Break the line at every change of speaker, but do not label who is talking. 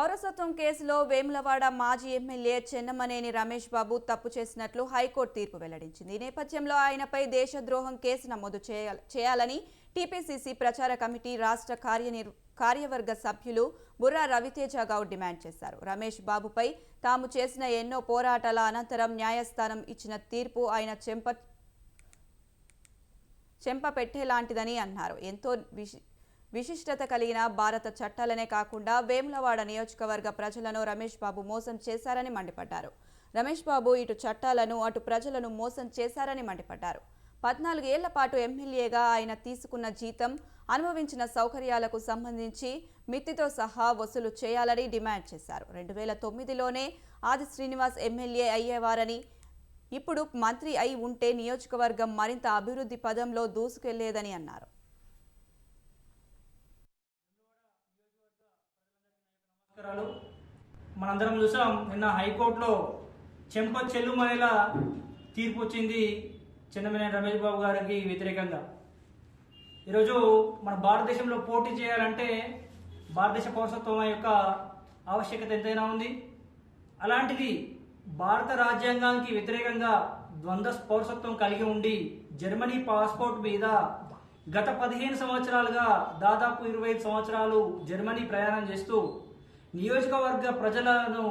పౌరసత్వం కేసులో వేములవాడ మాజీ ఎమ్మెల్యే చెన్నమనేని రమేష్ బాబు తప్పు చేసినట్లు హైకోర్టు తీర్పు వెల్లడించింది. ఈ నేపథ్యంలో ఆయనపై దేశద్రోహం కేసు నమోదు చేయాలని టీపీసీసీ ప్రచార కమిటీ రాష్ట్ర కార్యనిర్ కార్యవర్గ సభ్యులు బుర్రా రవితేజ గౌడ్ డిమాండ్ చేశారు. రమేష్ బాబుపై తాము చేసిన ఎన్నో పోరాటాల అనంతరం న్యాయస్థానం ఇచ్చిన తీర్పు ఆయన చెంప చెంప పెట్టేలాంటిదని అన్నారు. ఎంతో విశిష్టత కలిగిన భారత చట్టాలనే కాకుండా వేములవాడ నియోజకవర్గ ప్రజలను రమేష్ బాబు మోసం చేశారని మండిపడ్డారు. రమేష్ బాబు ఇటు చట్టాలను అటు ప్రజలను మోసం చేశారని మండిపడ్డారు. పద్నాలుగేళ్ళ పాటు ఎమ్మెల్యేగా ఆయన తీసుకున్న జీతం అనుభవించిన సౌకర్యాలకు సంబంధించి మిత్తితో సహా వసూలు చేయాలని డిమాండ్ చేశారు. రెండు వేల తొమ్మిదిలోనే ఆది శ్రీనివాస్ ఎమ్మెల్యే అయ్యేవారని ఇప్పుడు మంత్రి అయి ఉంటే నియోజకవర్గం మరింత అభివృద్ధి పదంలో దూసుకెళ్ళేదని అన్నారు.
నమస్కారాలు. మనందరం చూసాం నిన్న హైకోర్టులో చెంప చెల్లుమనేలా తీర్పు వచ్చింది చెన్నమనేని రమేష్ బాబు గారికి వ్యతిరేకంగా. ఈరోజు మన భారతదేశంలో పోటీ చేయాలంటే భారతదేశ పౌరసత్వం యొక్క ఆవశ్యకత ఎంతైనా ఉంది. అలాంటిది భారత రాజ్యాంగానికి వ్యతిరేకంగా ద్వంద్వ పౌరసత్వం కలిగి ఉండి జర్మనీ పాస్పోర్ట్ మీద గత పదిహేను సంవత్సరాలుగా దాదాపు ఇరవై ఐదు సంవత్సరాలు జర్మనీ ప్రయాణం చేస్తూ నియోజకవర్గ ప్రజలను